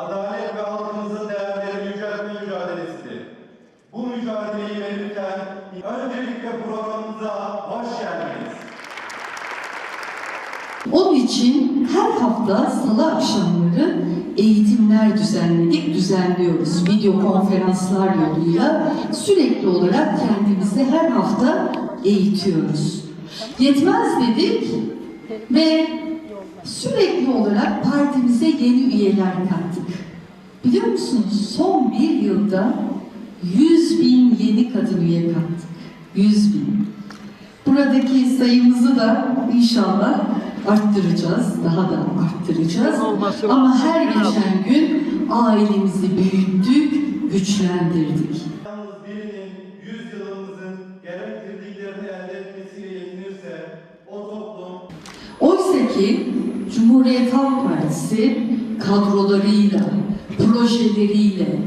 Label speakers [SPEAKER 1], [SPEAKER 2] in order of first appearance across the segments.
[SPEAKER 1] adalet ve halkımızın değerleri yüceltme mücadelesidir. Bu mücadeleyi verirken öncelikle programımıza hoş geldiniz.
[SPEAKER 2] Onun için her hafta salı akşamları eğitimler düzenledik, düzenliyoruz. Video konferanslar yoluyla sürekli olarak kendimizi her hafta eğitiyoruz. Yetmez dedik ve sürekli olarak partimize yeni üyeler kattık. Biliyor musunuz son bir yılda 100 bin yeni kadın üye kattık. 100 bin. Buradaki sayımızı da inşallah arttıracağız, daha da arttıracağız. Ama her geçen gün ailemizi büyüttük, güçlendirdik.
[SPEAKER 1] Yalnız birinin 100 yılımızın gerektirdiklerini elde etmesiyle yetinirse o toplum
[SPEAKER 2] Oysa ki Cumhuriyet Halk Partisi kadrolarıyla, projeleriyle,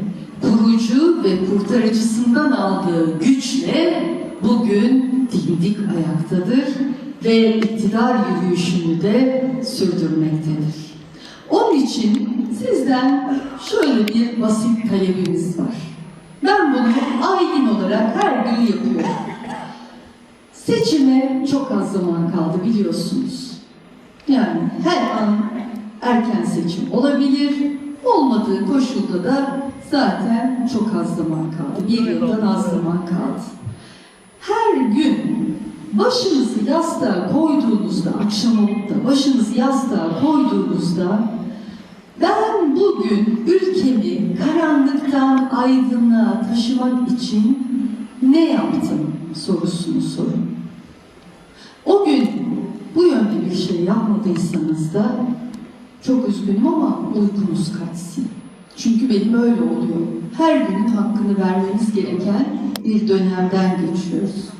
[SPEAKER 2] kurucu ve kurtarıcısından aldığı güçle bugün dimdik ayaktadır ve iktidar yürüyüşünü de sürdürmektedir. Onun için sizden şöyle bir basit talebimiz var. Ben bunu ayin olarak her gün yapıyorum. Seçime çok az zaman kaldı biliyorsunuz. Yani her an erken seçim olabilir. Olmadığı koşulda da zaten çok az zaman kaldı. Bir yıldan az zaman kaldı. Her gün başınızı yastığa koyduğunuzda, akşam olup da başınızı yastığa koyduğunuzda ben bugün ülkemi karanlıktan aydınlığa taşımak için ne yaptım sorusunu sorun. O gün bu yönde bir şey yapmadıysanız da çok üzgünüm ama uykunuz kaçsın. Çünkü benim öyle oluyor. Her günün hakkını vermemiz gereken bir dönemden geçiyoruz.